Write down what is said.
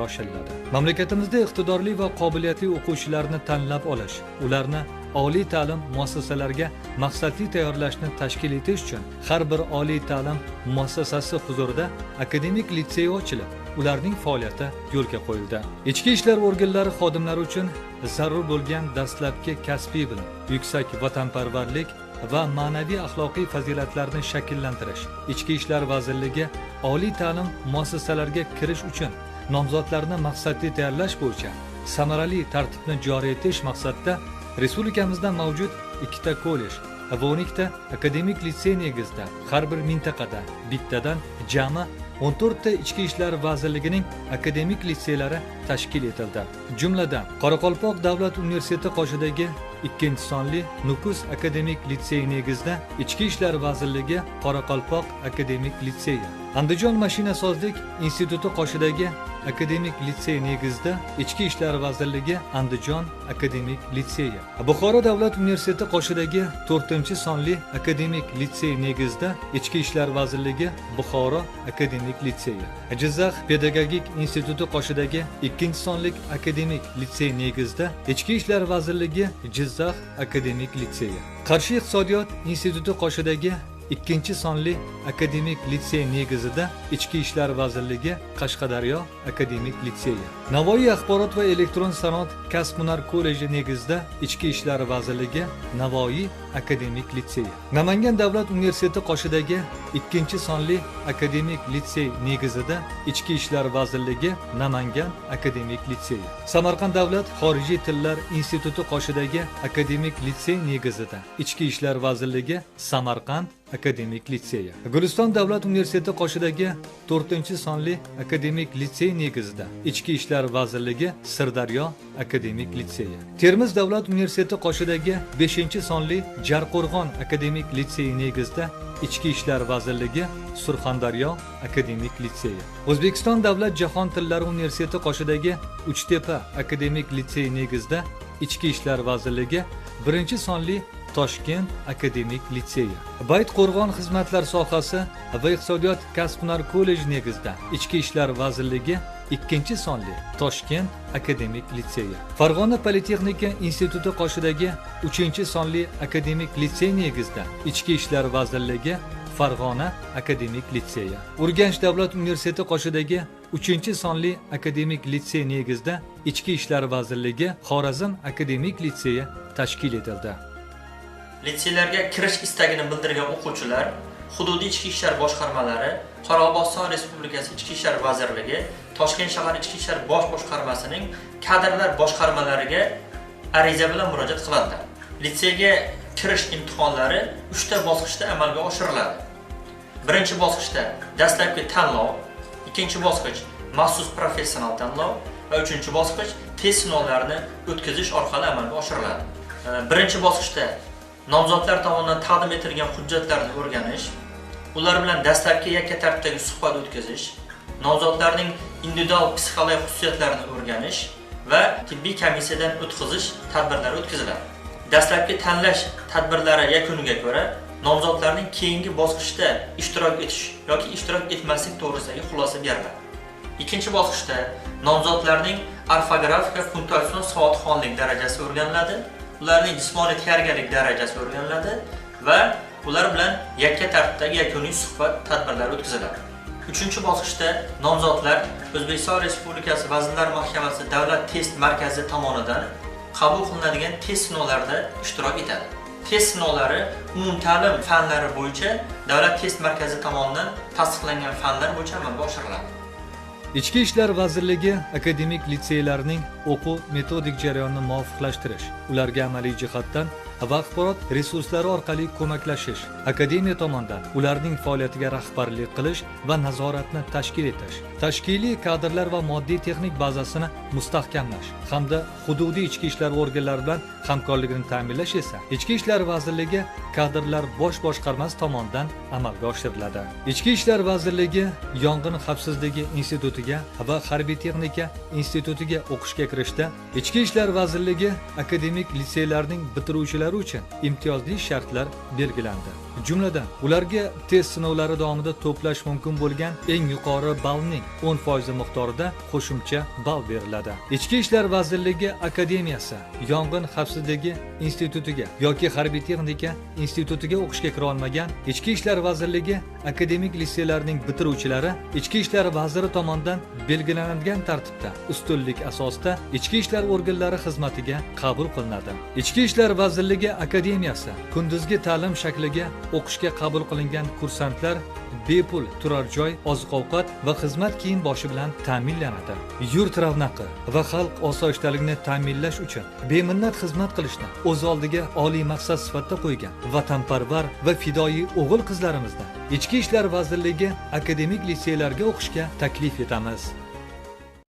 yoshilladi mamlakatimizda iqtidorli va qobiliyatli o'quvchilarni tanlab olish ularni oliy ta'lim muassasalariga maqsadli tayyorlashni tashkil etish uchun har bir oliy ta'lim muassasasi huzurida akademik litsey ochilib ularning faoliyati yo'lga qo'yildi. Ichki ishlar organlari xodimlari uchun zarur bo'lgan dastlabki kasbiy bilim yuksak vatanparvarlik va ma'naviy axloqiy fazilatlarni shakllantirish ichki ishlar vazirligi oliy ta'lim muassasalariga kirish uchun nomzodlarni maqsadli tayyorlash bo'yicha samarali tartibni joriy etish maqsadida respublikamizda mavjud ikkita kollej va o'n ikkita akademik litsey negizida har bir mintaqada bittadan jami 14 ta ichki ishlar vazirligining akademik litseylari tashkil etildi. Jumladan qoraqalpoq davlat universiteti qoshidagi ikkinchi sonli nukus akademik litsey negizida ichki ishlar vazirligi qoraqalpoq akademik litseyi andijon mashinasozlik instituti qoshidagi akademik litsey negizida ichki ishlar vazirligi andijon akademik litseyi buxoro davlat universiteti qoshidagi to'rtinchi sonli akademik litsey negizida ichki ishlar vazirligi buxoro akademik litseyi jizzax pedagogik instituti qoshidagi ikkinchi sonlik akademik litsey negizida ichki ishlar vazirligi jizzax akademik litseyi. Qarshi iqtisodiyot instituti qoshidagi ikkinchi sonli akademik litsey negizida ichki ishlar vazirligi qashqadaryo akademik litseyi. Navoiy axborot va elektron sanoat kasb hunar kolleji negizida ichki ishlar vazirligi navoiy akademik litseyi. Namangan davlat universiteti qoshidagi ikkinchi sonli akademik litsey negizida ichki ishlar vazirligi namangan akademik litseyi. Samarqand davlat xorijiy tillar instituti qoshidagi akademik litsey negizida ichki ishlar vazirligi samarqand akademik litseyi guliston davlat universiteti qoshidagi to'rtinchi sonli akademik litsey negizida ichki ishlar vazirligi sirdaryo akademik litseyi termiz davlat universiteti qoshidagi beshinchi sonli jarqo'rg'on akademik litsey negizida ichki ishlar vazirligi surxondaryo akademik litseyi o'zbekiston davlat jahon tillari universiteti qoshidagi uchtepa akademik litsey negizida ichki ishlar vazirligi birinchi sonli toshkent akademik litseyi. Bayt qo'rg'on xizmatlar sohasi va iqtisodiyot kasb hunar kolleji negizida ichki ishlar vazirligi ikkinchi sonli toshkent akademik litseyi. Farg'ona politexnika instituti qoshidagi uchinchi sonli akademik litsey negizida ichki ishlar vazirligi farg'ona akademik litseyi. Urganch davlat universiteti qoshidagi uchinchi sonli akademik litsey negizida ichki ishlar vazirligi xorazm akademik litseyi tashkil etildi. Litseylarga kirish istagini bildirgan o'quvchilar hududiy ichki ishlar boshqarmalari qoraqalpog'iston respublikasi ichki ishlar vazirligi toshkent shahar ichki ishlar bosh boshqarmasining kadrlar boshqarmalariga ariza bilan murojaat qiladilar litseyga kirish imtihonlari uchta bosqichda amalga oshiriladi. Birinchi bosqichda dastlabki tanlov ikkinchi bosqich maxsus professional tanlov va uchinchi bosqich test sinovlarini o'tkazish orqali amalga oshiriladi. Birinchi bosqichda nomzodlar tomonidan taqdim etilgan hujjatlarni o'rganish ular bilan dastlabki yakka tartibdagi suhbat o'tkazish nomzodlarning individual psixologik xususiyatlarini o'rganish va tibbiy komissiyadan o'tkazish tadbirlari o'tkaziladi. Dastlabki tanlash tadbirlari yakuniga ko'ra nomzodlarning keyingi bosqichda ishtirok etish yoki ishtirok etmaslik to'g'risidagi xulosa beriladi. Ikkinchi bosqichda nomzodlarning orfografika punktuatsion savodxonlik darajasi o'rganiladi ularning jismoniy tayyorgarlik darajasi o'rganiladi va ular bilan yakka tartibdagi yakuniy suhbat tadbirlari o'tkaziladi. Uchinchi bosqichda nomzodlar o'zbekiston respublikasi vazirlar mahkamasi davlat test markazi tomonidan qabul qilinadigan test sinovlarida ishtirok etadi. Test sinovlari umumta'lim fanlari bo'yicha davlat test markazi tomonidan tasdiqlangan fanlar bo'yicha amalga oshiriladi. Ichki ishlar vazirligi akademik litseylarning o'quv metodik jarayonni muvofiqlashtirish ularga amaliy jihatdan va axborot resurslari orqali ko'maklashish akademiya tomonidan ularning faoliyatiga rahbarlik qilish va nazoratni tashkil etish tashkiliy kadrlar va moddiy texnik bazasini mustahkamlash hamda hududiy ichki ishlar organlari bilan hamkorligini ta'minlash esa ichki ishlar vazirligi kadrlar bosh boshqarmasi tomonidan amalga oshiriladi. Ichki ishlar vazirligi yong'in xavfsizligi institutiga va harbiy texnika institutiga o'qishga kirishda ichki ishlar vazirligi akademik litseylarning bitiruvchilari uchun imtiyozli shartlar belgilandi. Jumladan ularga test sinovlari davomida to'plash mumkin bo'lgan eng yuqori ballning 10% miqdorida qo'shimcha ball beriladi. Ichki ishlar vazirligi akademiyasi yong'in xavfsizligi institutiga yoki harbiy texnika institutiga o'qishga kira olmagan ichki ishlar vazirligi akademik litseylarning bitiruvchilari ichki ishlar vaziri tomonidan belgilanadigan tartibda ustunlik asosida ichki ishlar organlari xizmatiga qabul qilinadi. Ichki ishlar vazirligi akademiyasi kunduzgi ta'lim shakliga o'qishga qabul qilingan kursantlar bepul turar joy oziq ovqat va xizmat kiyim boshi bilan ta'minlanadi. Yurt ravnaqi va xalq osoyishtaligini ta'minlash uchun beminnat xizmat qilishni o'z oldiga oliy maqsad sifatida qo'ygan vatanparvar va fidoyi o'g'il qizlarimizni ichki ishlar vazirligi akademik litseylarga o'qishga taklif etamiz.